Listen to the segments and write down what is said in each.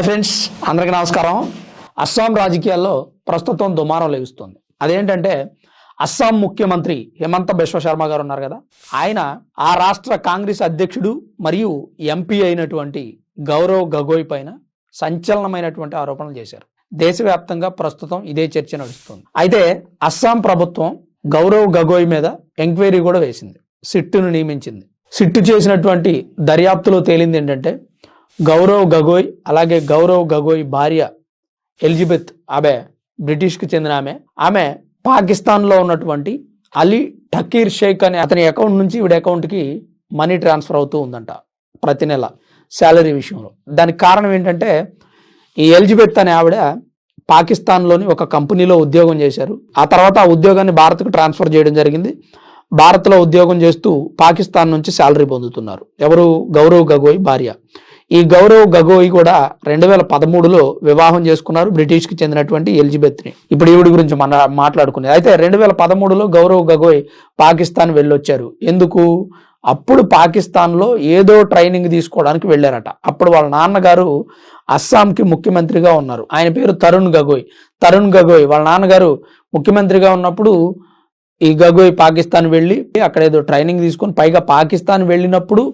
Hi friends అందరికీ నమస్కారం. అస్సాం రాజకీయాల్లో ప్రస్తుతం దుమారం లభిస్తుంది అదేంటంటే అస్సాం ముఖ్యమంత్రి హిమంత బిశ్వ శర్మ గారు ఉన్నారు కదా ఆయన ఆ రాష్ట్ర కాంగ్రెస్ అధ్యక్షుడు మరియు ఎంపీ అయినటువంటి గౌరవ్ గగోయ్ పైన సంచలనమైనటువంటి ఆరోపణలు చేశారు. దేశవ్యాప్తంగా ప్రస్తుతం ఇదే చర్చ నడుస్తుంది. అయితే అస్సాం ప్రభుత్వం గౌరవ్ గగోయ్ మీద ఎంక్వైరీ కూడా వేసింది. సిట్టును నియమించింది. సిట్టు చేసినటువంటి దర్యాప్తులో తేలింది ఏంటంటే గౌరవ్ గగోయ్ అలాగే గౌరవ్ గగోయ్ భార్య ఎలిజబెత్ ఆమె బ్రిటిష్కి చెందిన ఆమె. ఆమె పాకిస్తాన్లో ఉన్నటువంటి అలీ టకీర్ షేక్ అనే అతని అకౌంట్ నుంచి వీడి అకౌంట్కి మనీ ట్రాన్స్ఫర్ అవుతూ ఉందంట ప్రతి నెల శాలరీ విషయంలో. దానికి కారణం ఏంటంటే ఈ ఎలిజబెత్ అనే ఆవిడ పాకిస్తాన్లోని ఒక కంపెనీలో ఉద్యోగం చేశారు. ఆ తర్వాత ఆ ఉద్యోగాన్ని భారత్కు ట్రాన్స్ఫర్ చేయడం జరిగింది. భారత్లో ఉద్యోగం చేస్తూ పాకిస్తాన్ నుంచి శాలరీ పొందుతున్నారు. ఎవరు? గౌరవ్ గగోయ్ భార్య. ఈ గౌరవ్ గగోయ్ కూడా రెండు వేల పదమూడులో వివాహం చేసుకున్నారు బ్రిటిష్కి చెందినటువంటి ఎలిజబెత్ని. ఇప్పుడు ఈవిడి గురించి మన మాట్లాడుకునేది అయితే రెండు వేల పదమూడులో గౌరవ్ గగోయ్ పాకిస్తాన్ వెళ్ళొచ్చారు. ఎందుకు? అప్పుడు పాకిస్తాన్లో ఏదో ట్రైనింగ్ తీసుకోవడానికి వెళ్ళారట. అప్పుడు వాళ్ళ నాన్నగారు అస్సాంకి ముఖ్యమంత్రిగా ఉన్నారు. ఆయన పేరు తరుణ్ గగోయ్. తరుణ్ గగోయ్ వాళ్ళ నాన్నగారు ముఖ్యమంత్రిగా ఉన్నప్పుడు ఈ గగోయ్ పాకిస్తాన్ వెళ్ళి అక్కడ ఏదో ట్రైనింగ్ తీసుకొని పైగా పాకిస్తాన్ వెళ్ళినప్పుడు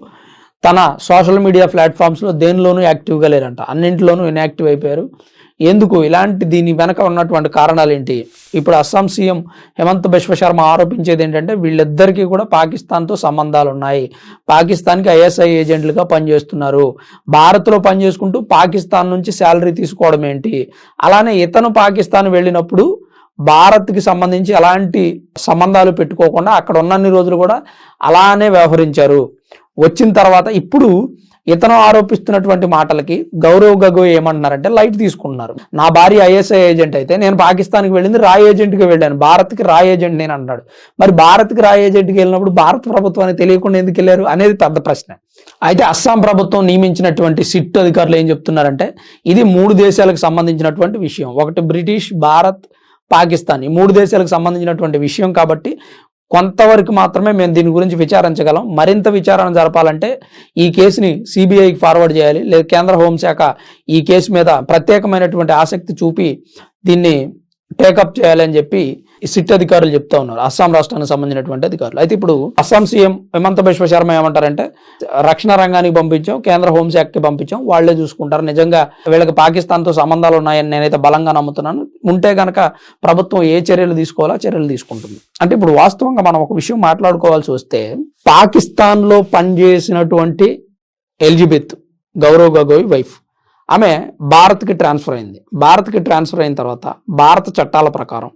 తన సోషల్ మీడియా ప్లాట్ఫామ్స్లో దేనిలోనూ యాక్టివ్గా లేరంట. అన్నింటిలోనూ ఇన్యాక్టివ్ అయిపోయారు. ఎందుకు? ఇలాంటి దీని వెనక ఉన్నటువంటి కారణాలు ఏంటి ఇప్పుడు అస్సాం సీఎం హేమంత్ బిశ్వ శర్మ ఆరోపించేది ఏంటంటే వీళ్ళిద్దరికీ కూడా పాకిస్తాన్తో సంబంధాలు ఉన్నాయి. పాకిస్తాన్కి ఐఎస్ఐ ఏజెంట్లుగా పనిచేస్తున్నారు. భారత్లో పనిచేసుకుంటూ పాకిస్తాన్ నుంచి శాలరీ తీసుకోవడం ఏంటి? అలానే ఇతను పాకిస్తాన్ వెళ్ళినప్పుడు భారత్కి సంబంధించి ఎలాంటి సంబంధాలు పెట్టుకోకుండా అక్కడ ఉన్నన్ని రోజులు కూడా అలానే వ్యవహరించారు. వచ్చిన తర్వాత ఇప్పుడు ఇతను ఆరోపిస్తున్నటువంటి మాటలకి గౌరవ్ గగోయ్ ఏమంటున్నారంటే లైట్ తీసుకుంటున్నారు. నా భార్య ఐఎస్ఐ ఏజెంట్ అయితే నేను పాకిస్తాన్కి వెళ్ళింది రా ఏజెంట్కి వెళ్ళాను. భారత్కి రా ఏజెంట్ నేను అన్నాడు మరి భారత్కి రా ఏజెంట్కి వెళ్ళినప్పుడు భారత ప్రభుత్వానికి తెలియకుండా ఎందుకు వెళ్ళారు అనేది పెద్ద ప్రశ్న. అయితే అస్సాం ప్రభుత్వం నియమించినటువంటి సిట్ అధికారులు ఏం చెప్తున్నారంటే ఇది మూడు దేశాలకు సంబంధించినటువంటి విషయం. ఒకటి బ్రిటిష్ భారత్ పాకిస్తాన్. ఈ మూడు దేశాలకు సంబంధించినటువంటి విషయం కాబట్టి కొంతవరకు మాత్రమే మేము దీని గురించి విచారించగలం. మరింత విచారణ జరపాలంటే ఈ కేసుని సిబిఐకి ఫార్వర్డ్ చేయాలి. లేదా కేంద్ర హోంశాఖ ఈ కేసు మీద ప్రత్యేకమైనటువంటి ఆసక్తి చూపి దీన్ని టేకప్ చేయాలని చెప్పి ఈ సిట్ అధికారులు చెప్తా ఉన్నారు. అస్సాం రాష్ట్రానికి సంబంధించినటువంటి అధికారులు. అయితే ఇప్పుడు అస్సాం సీఎం హిమంత బిశ్వ శర్మ ఏమంటారంటే రక్షణ రంగానికి పంపించాం కేంద్ర హోంశాఖకి పంపించాం వాళ్ళే చూసుకుంటారు. నిజంగా వీళ్ళకి పాకిస్తాన్తో సంబంధాలు ఉన్నాయని నేనైతే బలంగా నమ్ముతున్నాను. ఉంటే గనక ప్రభుత్వం ఏ చర్యలు తీసుకోవాలో చర్యలు తీసుకుంటుంది. అంటే ఇప్పుడు వాస్తవంగా మనం ఒక విషయం మాట్లాడుకోవాల్సి వస్తే పాకిస్తాన్లో పనిచేసినటువంటి ఎలిజబెత్ గౌరవ్ గగోయ్ వైఫ్ ఆమె భారత్కి ట్రాన్స్ఫర్ అయింది. భారత్కి ట్రాన్స్ఫర్ అయిన తర్వాత భారత చట్టాల ప్రకారం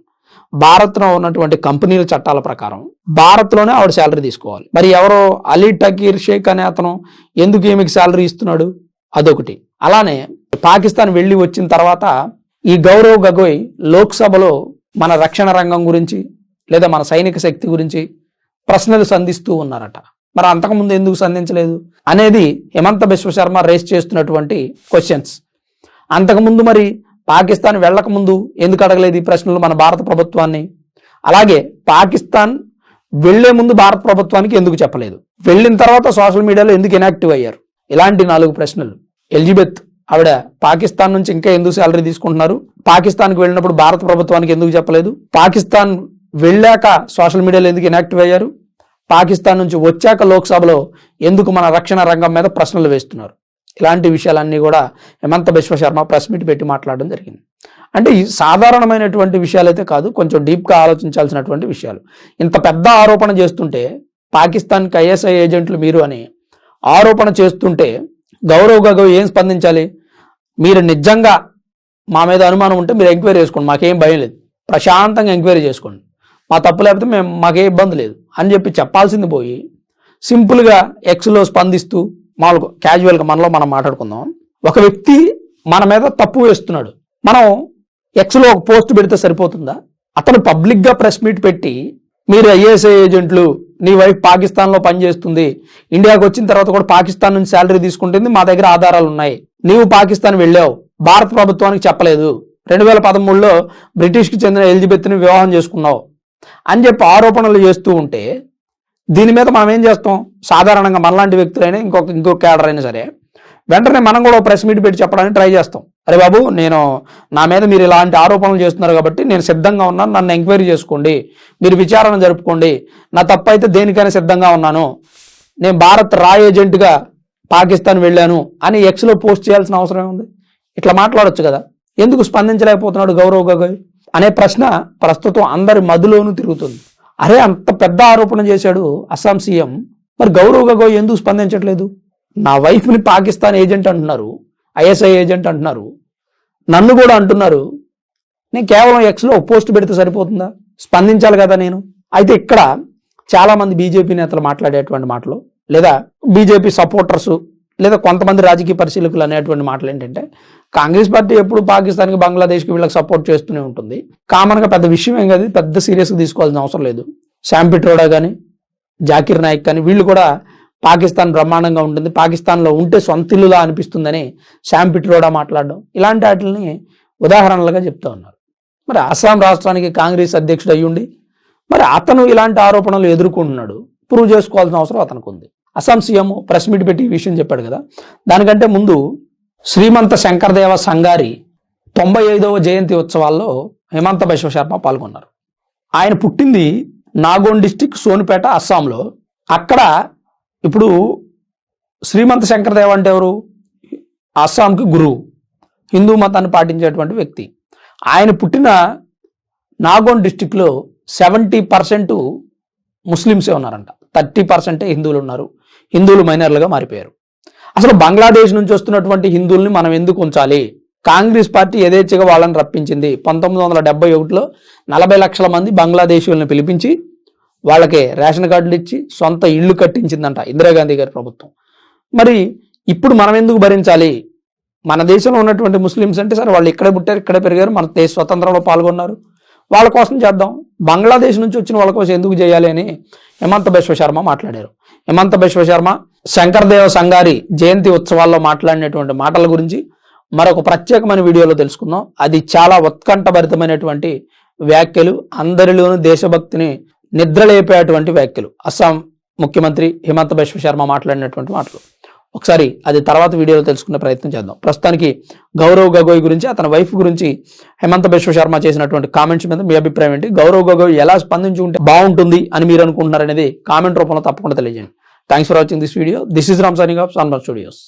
భారత్లో ఉన్నటువంటి కంపెనీల చట్టాల ప్రకారం భారత్లోనే ఆవిడ శాలరీ తీసుకోవాలి. మరి ఎవరో అలీ టకీర్ షేక్ అనే అతను ఎందుకు ఈమెకి శాలరీ ఇస్తున్నాడు? అదొకటి. అలానే పాకిస్తాన్ వెళ్ళి వచ్చిన తర్వాత ఈ గౌరవ్ గగోయ్ లోక్సభలో మన రక్షణ రంగం గురించి లేదా మన సైనిక శక్తి గురించి ప్రశ్నలు సంధిస్తూ ఉన్నారట. మరి అంతకుముందు ఎందుకు సంధించలేదు? అనేది హిమంత బిశ్వశర్మ రేస్ చేస్తున్నటువంటి క్వశ్చన్స్ అంతకుముందు మరి పాకిస్తాన్ వెళ్ళకముందు ఎందుకు అడగలేదు ఈ ప్రశ్నలు మన భారత ప్రభుత్వాన్ని? అలాగే పాకిస్తాన్ వెళ్ళే ముందు భారత ప్రభుత్వానికి ఎందుకు చెప్పలేదు? వెళ్ళిన తర్వాత సోషల్ మీడియాలో ఎందుకు ఇనాక్టివ్ అయ్యారు? ఇలాంటి నాలుగు ప్రశ్నలు. ఎలిజబెత్ ఆవిడ పాకిస్తాన్ నుంచి ఇంకా ఎందుకు శాలరీ తీసుకుంటున్నారు? పాకిస్తాన్కి వెళ్ళినప్పుడు భారత ప్రభుత్వానికి ఎందుకు చెప్పలేదు? పాకిస్తాన్ వెళ్ళాక సోషల్ మీడియాలో ఎందుకు ఇనాక్టివ్ అయ్యారు? పాకిస్తాన్ నుంచి వచ్చాక లోక్సభలో ఎందుకు మన రక్షణ రంగం మీద ప్రశ్నలు వేస్తున్నారు? ఇలాంటి విషయాలన్నీ కూడా హిమంత బిశ్వ శర్మ ప్రెస్ మీట్ పెట్టి మాట్లాడడం జరిగింది. అంటే ఈ సాధారణమైనటువంటి విషయాలైతే కాదు కొంచెం డీప్గా ఆలోచించాల్సినటువంటి విషయాలు. ఇంత పెద్ద ఆరోపణ చేస్తుంటే పాకిస్తాన్కి ఐఎస్ఐ ఏజెంట్లు మీరు అని ఆరోపణ చేస్తుంటే గౌరవ్ గగోయ్ ఏం స్పందించాలి? మీరు నిజంగా మా మీద అనుమానం ఉంటే మీరు ఎంక్వైరీ చేసుకోండి మాకేం భయం లేదు. ప్రశాంతంగా ఎంక్వైరీ చేసుకోండి. మా తప్పు లేకపోతే మేము మాకే ఇబ్బంది లేదు అని చెప్పి చెప్పాల్సింది పోయి సింపుల్గా ఎక్స్లో స్పందిస్తూ మామూలుగా క్యాజువల్గా మనలో మనం మాట్లాడుకుందాం. ఒక వ్యక్తి మన మీద తప్పు వేస్తున్నాడు. మనం ఎక్స్లో ఒక పోస్ట్ పెడితే సరిపోతుందా? అతను పబ్లిక్గా ప్రెస్ మీట్ పెట్టి మీరు ఐఏఎస్ఐ ఏజెంట్లు నీ వైఫ్ పాకిస్తాన్లో పనిచేస్తుంది. ఇండియాకి వచ్చిన తర్వాత కూడా పాకిస్తాన్ నుంచి శాలరీ తీసుకుంటుంది. మా దగ్గర ఆధారాలు ఉన్నాయి. నీవు పాకిస్తాన్ వెళ్ళావు. భారత ప్రభుత్వానికి చెప్పలేదు. రెండు వేల పదమూడులో బ్రిటిష్కి చెందిన ఎలిజబెత్ని వివాహం చేసుకున్నావు. అని చెప్పి ఆరోపణలు చేస్తూ ఉంటే దీని మీద మనం ఏం చేస్తాం? సాధారణంగా మనలాంటి వ్యక్తులైనా ఇంకొక ఇంకొక క్యాడర్ అయినా సరే వెంటనే మనం కూడా ప్రెస్ మీట్ పెట్టి చెప్పడానికి ట్రై చేస్తాం. అరే బాబు నేను నా మీద మీరు ఇలాంటి ఆరోపణలు చేస్తున్నారు కాబట్టి నేను సిద్ధంగా ఉన్నాను నన్ను ఎంక్వైరీ చేసుకోండి మీరు విచారణ జరుపుకోండి నా తప్ప అయితే దేనికైనా సిద్ధంగా ఉన్నాను నేను భారత్ రా ఏజెంట్గా పాకిస్తాన్ వెళ్ళాను అని ఎక్స్లో పోస్ట్ చేయాల్సిన అవసరం ఉంది ఇట్లా మాట్లాడొచ్చు కదా. ఎందుకు స్పందించలేకపోతున్నాడు గౌరవ్ గగోయ్ అనే ప్రశ్న ప్రస్తుతం అందరి మదిలోనూ తిరుగుతుంది. అరే అంత పెద్ద ఆరోపణ చేశాడు అస్సాం సీఎం. మరి గౌరవ్ గగోయ్ ఎందుకు స్పందించట్లేదు? నా వైఫ్ని పాకిస్తాన్ ఏజెంట్ అంటున్నారు ఐఎస్ఐ ఏజెంట్ అంటున్నారు. నన్ను కూడా అంటున్నారు. నేను కేవలం ఎక్స్లో పోస్ట్ పెడితే సరిపోతుందా? స్పందించాలి కదా నేను. అయితే ఇక్కడ చాలామంది బీజేపీ నేతలు మాట్లాడేటువంటి మాటలు లేదా బీజేపీ సపోర్టర్స్ లేదా కొంతమంది రాజకీయ పరిశీలకులు అనేటువంటి మాటలు ఏంటంటే కాంగ్రెస్ పార్టీ ఎప్పుడు పాకిస్తాన్కి బంగ్లాదేశ్కి వీళ్ళకి సపోర్ట్ చేస్తూనే ఉంటుంది. కామన్గా పెద్ద విషయం ఏం కాదు పెద్ద సీరియస్గా తీసుకోవాల్సిన అవసరం లేదు. శామ్ పిట్రోడా కానీ జాకిర్ నాయక్ కానీ వీళ్ళు కూడా పాకిస్తాన్ బ్రహ్మాండంగా ఉంటుంది. పాకిస్తాన్లో ఉంటే సొంతిల్లులా అనిపిస్తుందని శామ్ పిట్రోడా మాట్లాడడం ఇలాంటి వాటిని ఉదాహరణలుగా చెప్తా ఉన్నారు. మరి అస్సాం రాష్ట్రానికి కాంగ్రెస్ అధ్యక్షుడు అయ్యుండి మరి అతను ఇలాంటి ఆరోపణలు ఎదుర్కొంటున్నాడు. ప్రూవ్ చేసుకోవాల్సిన అవసరం అతనికి ఉంది. అస్సాం సీఎం ప్రెస్ మీట్ పెట్టి ఈ విషయం చెప్పాడు కదా. దానికంటే ముందు శ్రీమంత శంకరదేవ సంగారి తొంభై ఐదవ జయంతి ఉత్సవాల్లో హిమంత బిశ్వ శర్మ పాల్గొన్నారు. ఆయన పుట్టింది నాగోన్ డిస్టిక్ సోనిపేట అస్సాంలో. అక్కడ ఇప్పుడు శ్రీమంత శంకరదేవ అంటే ఎవరు? అస్సాంకి గురువు. హిందూ మతాన్ని పాటించేటువంటి వ్యక్తి. ఆయన పుట్టిన నాగోన్ డిస్టిక్లో సెవెంటీ పర్సెంట్ ముస్లిమ్సే ఉన్నారంట. థర్టీ పర్సెంటే హిందువులు ఉన్నారు. హిందువులు మైనర్లుగా మారిపోయారు. అసలు బంగ్లాదేశ్ నుంచి వస్తున్నటువంటి హిందువుల్ని మనం ఎందుకు ఉంచాలి? కాంగ్రెస్ పార్టీ యథేచ్ఛగా వాళ్ళని రప్పించింది. పంతొమ్మిది వందల డెబ్బై ఒకటిలో నలభై లక్షల మంది బంగ్లాదేశీయులను పిలిపించి వాళ్ళకి రేషన్ కార్డులు ఇచ్చి సొంత ఇళ్ళు కట్టించిందంట ఇందిరాగాంధీ గారి ప్రభుత్వం. మరి ఇప్పుడు మనం ఎందుకు భరించాలి? మన దేశంలో ఉన్నటువంటి ముస్లిమ్స్ అంటే సరే వాళ్ళు ఇక్కడే పుట్టారు ఇక్కడే పెరిగారు మన దేశ స్వతంత్రంలో పాల్గొన్నారు. వాళ్ళ కోసం చేద్దాం. బంగ్లాదేశ్ నుంచి వచ్చిన వాళ్ళ కోసం ఎందుకు చేయాలి అని హిమంత బిశ్వ శర్మ మాట్లాడారు. హిమంత బిశ్వ శర్మ శంకర్దేవ సంగారి జయంతి ఉత్సవాల్లో మాట్లాడినటువంటి మాటల గురించి మరొక ప్రత్యేకమైన వీడియోలో తెలుసుకుందాం. అది చాలా ఉత్కంఠభరితమైనటువంటి వ్యాఖ్యలు అందరిలోనూ దేశభక్తిని నిద్రలేపేటువంటి వ్యాఖ్యలు. అస్సాం ముఖ్యమంత్రి హిమంత బిశ్వ శర్మ మాట్లాడినటువంటి మాటలు. ఒకసారి అది తర్వాత వీడియోలో తెలుసుకునే ప్రయత్నం చేద్దాం. ప్రస్తుతానికి గౌరవ్ గగోయ్ గురించి అతని వైఫ్ గురించి హేమంత బిశ్వ శర్మ చేసినటువంటి కామెంట్స్ మీద మీ అభిప్రాయం ఏంటి? గౌరవ్ గగోయ్ ఎలా స్పందించుకుంటే బాగుంటుంది అని మీరు అనుకుంటున్నారు అనేది కామెంట్ రూపంలో తప్పకుండా తెలియజేయండి. Thanks for watching this video this is Ram signing off Sanmar studios